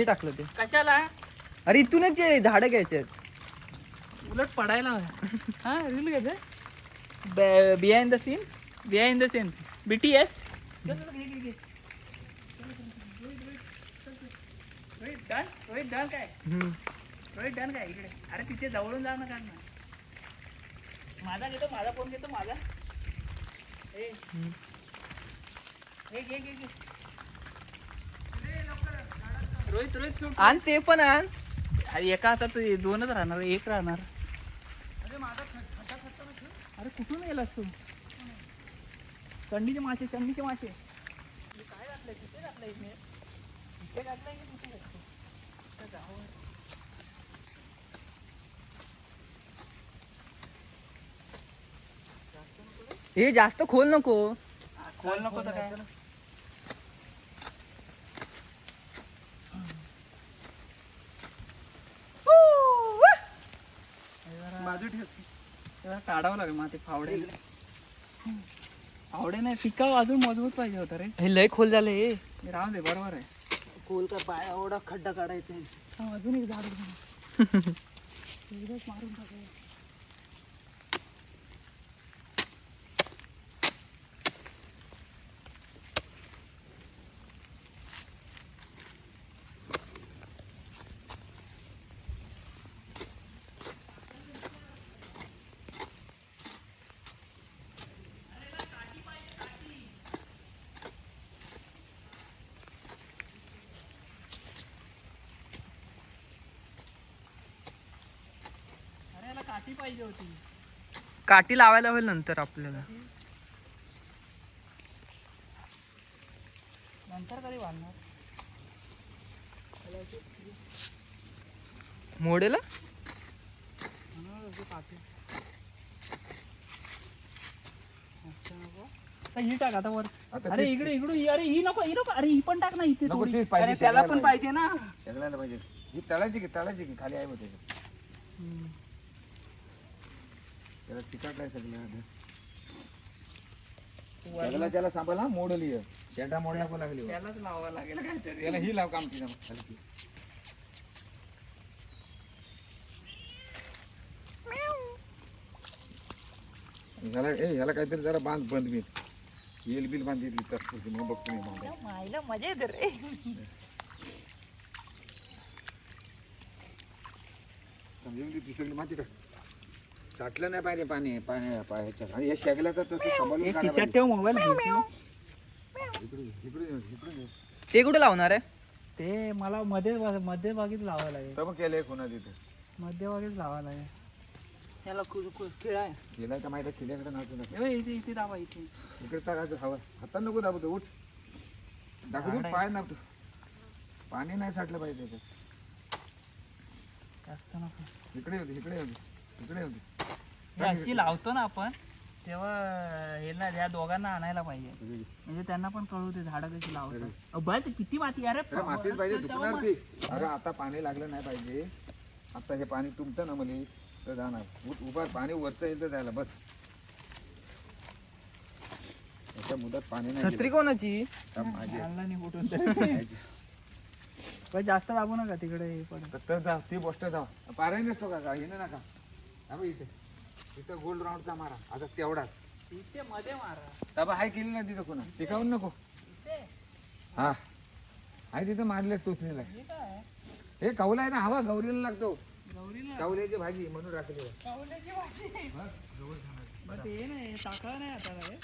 मी टाकलं ते. कशाला? अरे इथूनच जे झाडं घ्यायचे आहेत. उलट पडायला हा रील घ्यायचं behind the scene behind the scene B T S Rohit done Rohit done काय? हम्म. रोहित डन काय इकडे? अरे तिथे जवळून जा ना काढ ना. माझा घेतो माझा फोन घेतो माझा. ए. ए, घे घे घे. रोहित रोहित शूट आण ते पण आण. अरे एका हातात ते दोनच राहणार एक राहणार. अरे कुठून गेलास तू? थंडीचे मासे थंडीचे मासे. हे काय घातलंय? कुठे घातलंय इथे घातलंय की? इथं जावं. हे जास्त खोल नको. खोल नको तर काय? बाजू ठेव तेव्हा काढावं लागेल मग ते फावडे. फावडे नाही टिकाव अजून मजबूत पाहिजे होतं रे. हे लय खोल झालं. हे हे राहून दे बरोबर आहे. खोल का पाय एवढा खड्डा काढायचा. हा, अजून एक झाड मारून टाकूया. अरे याला काठी पाहिजे होती. काठी लावायला होईल नंतर आपल्याला. नंतर कधी बांधणार मोडेला? ही टाक आता वर. अरे इकडे इकडे ही- अरे ही नको ही नको. अरे ही पण टाक ना इथे थोडी. अरे त्याला पण पाहिजे. ना. सगळ्याला पाहिजे. ही तळायची की तळायची की खाली आहे बघ त्याच्यात हम्म. त्याला चिकाटलाय सगळं सगळं त्याला सांभाळ हा मोडली आहे. शेंडा मोडला पण लागली. त्यालाच लावावं लागेल काहीतरी. त्याला ही लाव काम तिला. ह्याला ए ह्याला काहीतरी जरा बांध बंद मी. येल बिल बांधितली तर. मग बघतो मी बांधायला. मायला मजा येते रे. समजून ती सगळी. माती टाक. साठलं नाही पाहिजे पाणी पाणी ह्याच्यात. आणि या शेगल्याचं तसं सांभाळून एक काढायला खिशात ठेव मोबाईल. पाहिजे. इकडे ये, इकडे ये, इकडे ये. ते कुठे लावणार आहे? ते मला मध्ये मध्ये भागीच लावायला लागेल तर मग केलंय कोणा तिथे? मध्ये भागीच लावायला लागेल त्याला खेळा आहे. केलाय का माहिती खिल्याकडे नाचू नका ए इथे इथे दाबा इथे. इकडे टाकायचं हवा. हातात नको दाबतो उठ. दाखवतो पाय दाबतो पाणी नाही साठलं पाहिजे त्याच्यात. जास्त नको. इकडे होती इकडे होती इकडे होती हे अशी लावतो ना आपण तेव्हा हे ना या दोघांना आणायला पाहिजे. म्हणजे त्यांना पण कळू ते झाडं कशी लावतात. बस किती माती अरे अरे मातीच पाहिजे दुखणार ती. अरे आता पाणी लागलं नाही पाहिजे. आता हे पाणी तुमचं ना मला तर जाणार. उठ उभा पाणी वरचं येईल तर जायला बस. याच्या मुदत पाणी नाही छत्री कोणाची? माझी आहे. आणला नाही कुठून. पण जास्त दाबू नका तिकडे हे पण तर- जा ती गोष्ट जा. पाराही नसतो का हिने नका. इथे. इथं गोल्ड राऊंडचा मारा. आता तेवढाच. इथे मध्ये मारा. डबा हाय केली ना तिथं कोणा? टिकावून नको. हा. हाय तिथं मारले टोचलेला. हे काय? हे कौला आहे ना हवा गौरीला लागतो. गौरीला कौल्याची भाजी म्हणून राखली कावल्याची भाजी. बरं ते नाही टाकळा नाही आता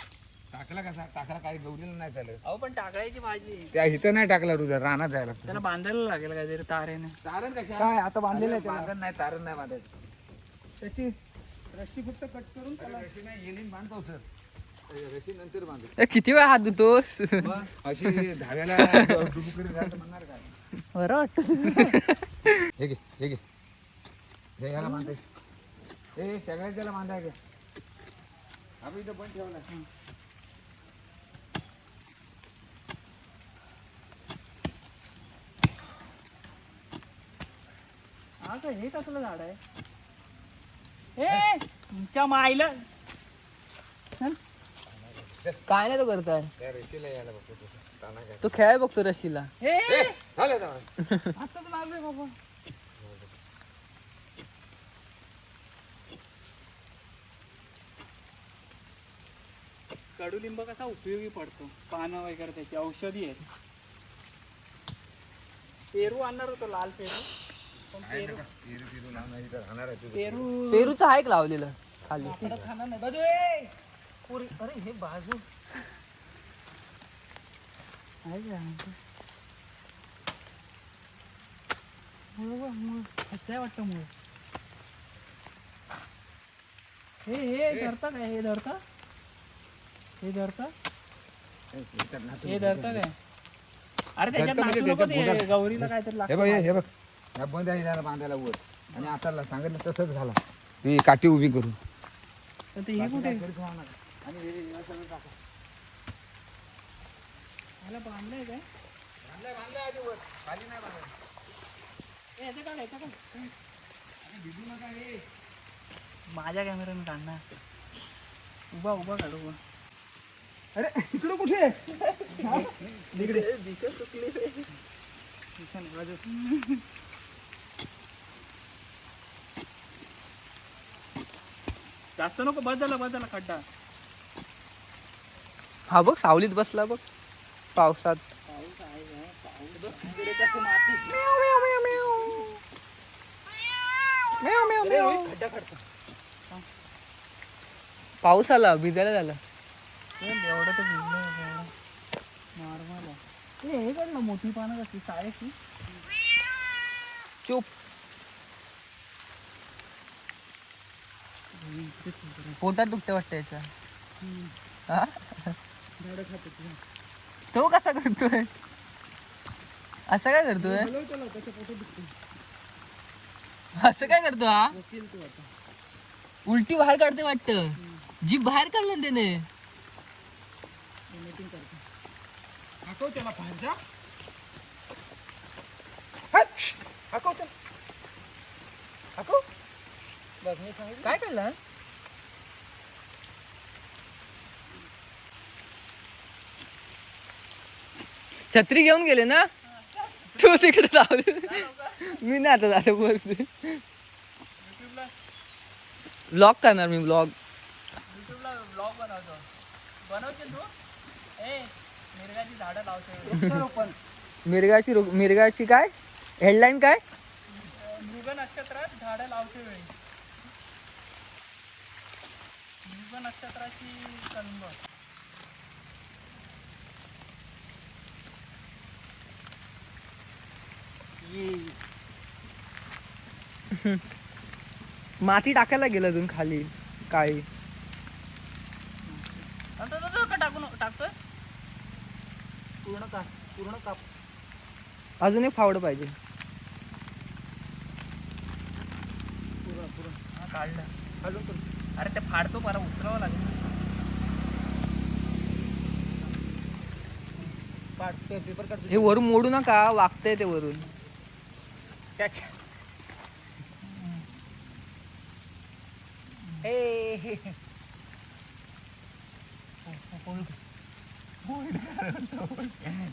टाकला कसा? टाकला काही गौरीला नाही चालत. अहो पण टाकळ्याची भाजी. त्या इथं नाही टाकला रुजा रानात जायला लागतं. त्याला बांधायला लागेल काहीतरी तारेने. तारण कशा? काय आता बांधलेलं आहे बांधण नाही तारण नाही बांधायचं. त्याची रस्सी फक्त कट करून त्याला रशी नाही बांधतो सर. रशी नंतर बांधतो ए, किती वेळा हात धुतोस मग अशी धाव्याला डुबुकडे म्हणणार काय बरं वाटत. हे घे हे घे. हे ह्याला बांधाय हे सगळ्याच त्याला बांधाय घे. आपण इथं पण ठेवला. हा. का हे कसलं झाड आहे? ए तुमच्या मायला. काय नाही तो करताय? तो. खेळाय बघतो रशीला. हे ए. आताच लागले बाबा. कडुलिंब कसा उपयोगी पडतो? पानं वगैरे त्याची औषधी आहेत. पेरू आणणार होतो लाल पेरू. पेरू आहे पेरूचं आहे लावलेलं खाली खाणार नाही बाजू ए! अरे हे बाजू आहे का? मुळं बघ, मुळं. आहे वाटतं हे हे धरता काय हे धरता हे धरता हे धरता काय अरे त्याच्यात नाचू नको ते गौरीला काहीतरी हे लागतं बघ हे बघ या बंद आहे याला बांधायला वर. आणि आता सांगितलं तसंच झाला. ती काठी उभी करून. तर ते हे कुठे? आणि हे- हे असं टाका. ह्याला बांधलंय काय? बांधलंय, बांधलंय आधी वर. खाली नाही बांधायचं. ए, ह्याचं काढ ह्याचं काढ आणि भिजू नका हे. माझ्या कॅमेऱ्याने काढणार. उभा उभा काढ उभा अरे इकडे कुठे? जास्त नको बस झाला बस झाला खड्डा. हा बघ सावलीत बसला बघ पावसात. पाऊस आहे काय पाऊस बघ तिकडे कसं माती पाऊस आला भिजायला झाला. ए, एवढं तर भिजलं नॉर्मल आहे. ए, हे काढ ना मोठी पानं कशी चुप. पोटात दुखते वाटतं याचा. हा? तो. कसा करतोय? असं काय करतोय? असं काय करतो हा? उलटी बाहेर काढते वाटत. जीभ बाहेर काढलं ना त्याने काय छत्री घेऊन गेले ना? तू तिकडे जाऊ. मी नाही आता झालं बोलते ब्लॉग करणार मी ब्लॉग युट्यूबला ब्लॉग बनवतो. बनवशील तू? ए मिरगाची झाडं लावतो. मिरगाची मिरगाची काय? हेडलाईन काय? मृग नक्षत्रात झाडं लावते वेळी. मृग नक्षत्राची कलंब. माती टाकायला गेलं अजून खाली काळी टाकून टाकतोय? पूर्ण काप पूर्ण काप. अजून एक फावडं पाहिजे. पूर्ण पूर्ण. काढलं. अजून. अरे ते फाडतो मला उतरावं लागेल. पेपर काढतो हे वरून मोडू नका वागतंय ते वरून. त्याच्या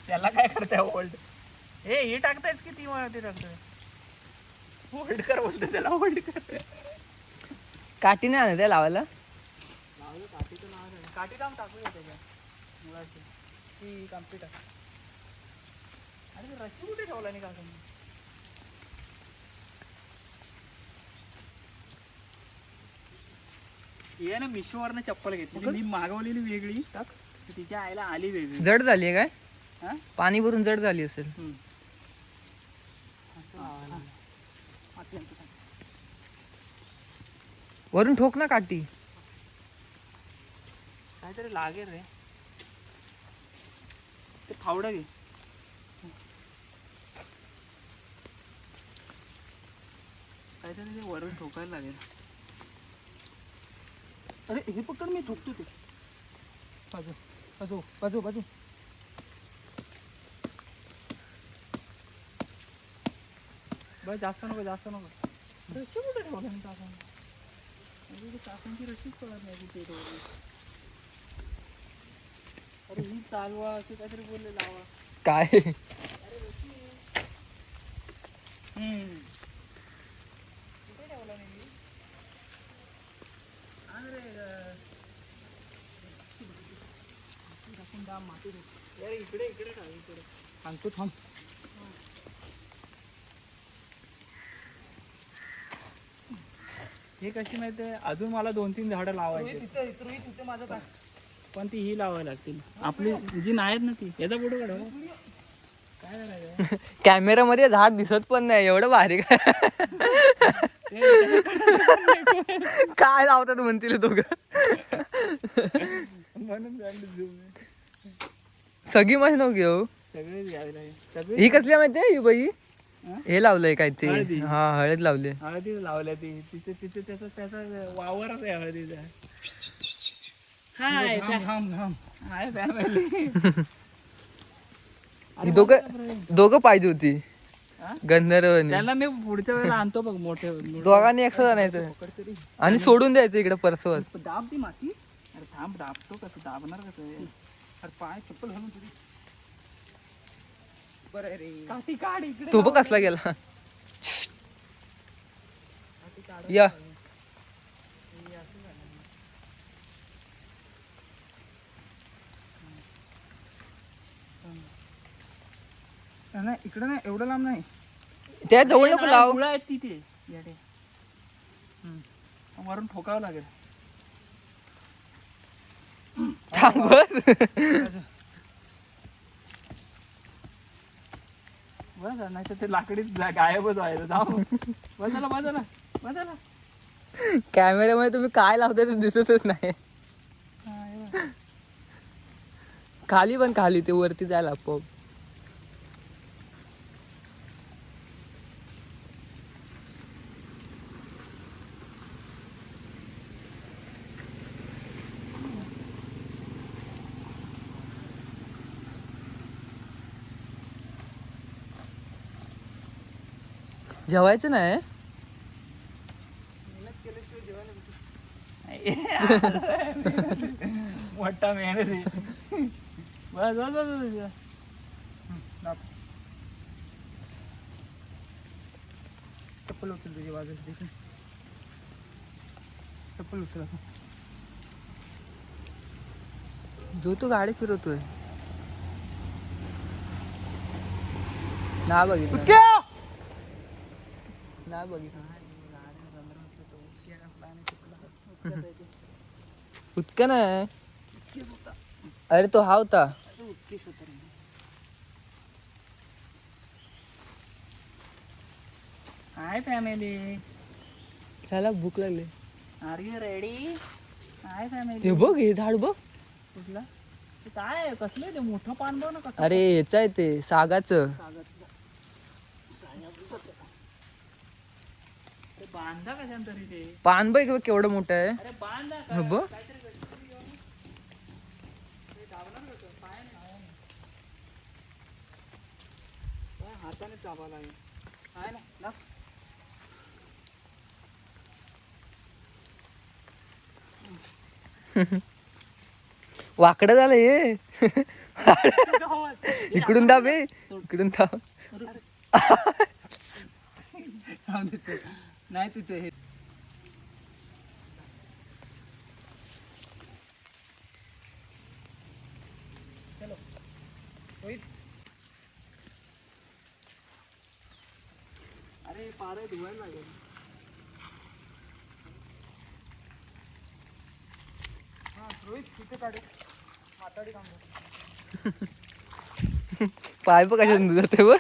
त्याला काय करताय होल्ड हे ही टाकतायच की ती मला ती टाकतोय होल्ड कर बोलतो त्याला होल्ड कर. काठी नाही आणत आहे लावायला? लावलं काठी काम टाकूया त्याच्या मुळाची. ती कंप्लीट आहे. अरे ते रस्सी कुठे ठेवला नाही हे ना मिशोवरनं चप्पल घेतली. मी मागवलेली वेगळी. टाक. तिच्या आईला आली वेगळी. जड झाली आहे काय? हा? पाणी भरून जड झाली असेल. हम्म. असं. लावायला. वरून ठोक ना काठी. काहीतरी लागेल रे. ते फावडं घे. काहीतरी ते वरून ठोकायला लागेल. अरे हे पकड मी ठोकतो ते. बाजू बाजू बाजू बाजू. बरं जास्त नको जास्त नको. रशी कुठे ठेवलं मी अरे ते टाकांची रशीच कळत नाही कुठे ठेवली अरे ही चालवा असं काहीतरी बोलले लावा काय हम्म. कुठे ठेवला नाही मी? आण रे ग. टाकून दाम माती रे. अरे इकडे इकडे टाक इकडे सांगतो थांब हे कशी माहितीये? अजून मला दोन तीन झाडं लावायची पण ती ही लावायला लागतील. आपली जी नाहीत ना ती. याचा फोटो काढा. हो. काय करायचं? कॅमेरामध्ये झाड दिसत पण नाही एवढं भारी. काय लावतात म्हणतील दोघं? म्हणून झाडं zoom आहे. सगळी माहिती नको घेऊ सगळेच घ्यावे लागेल. सगळे ही कसली माहितीये ही बाई? हा? लावलंय काय ते? हळदी. हा हळद लावले. हळदीच लावल्या ती. तिथे तिथे त्याचा त्याचा वावरच आहे हळदीचा. हाय हाय फॅमिली दोघं दोघं पाहिजे होती. हा? गंधर्व त्याला मी पुढच्या वेळेला आणतो बघ मोठे दोघांनी एकसाथ आणायचं. आणि सोडून द्यायचं इकडे परसवर. दाब ती माती. अरे थांब दाबतो कसं? दाबणार कसं? अरे पाय चप्पल घालून तुझी बरं रे. काठी काढ इकडे. तो बघ कसला गेला. या. नाही इकडे नाही एवढं लांब नाही. त्या जवळ नको लाव. मुळं आहेत तिथे. याडे हम्म. वरून ठोकावं लागेल. थांब बस. बस नाही तर ते जा- गायबच व्हायचं. जाऊ. बसायला बसायला बसायला. कॅमेऱ्यामध्ये तुम्ही काय लावताय ते दिसतच नाही. खाली पण खाली ते वरती जायला आपोआप. जेवायचं नाही? मोठा मेहनत आहे. बस बस बस बस, बस. दाब. चप्पल उचल तुझी बाजूला देखील चप्पल उचल. जो तू गाडी फिरवतोय. ना बघितलं. ना बघितलं उतका नाही अरे तो हा होता. हाय फॅमिली चला भूक लागली. Are you ready hi family हे बघ हे झाड बघ. कुठला? काय? कसलं ते? मोठं पान बघ ना कसं अरे हेच आहे ते सागाचं. ते बांधा कशाने तरी ते? पान बघ बघ केवढं मोठं आहे. अरे बांधा हे बघ. काहीतरी कशातरी घेऊन ये. ते दाबणार कसं? पायाने नाही ना. काय हाताने चाबा लागेल. आहे ना लाव. वाकडं झालं हे. इकडून दाब हे. इकडून दाब. नाही तिथे हे. अरे पारे धुवायला लागेल. हा रोहित तिथे काढे. थांबव पाय बघ. कशा जाते बघ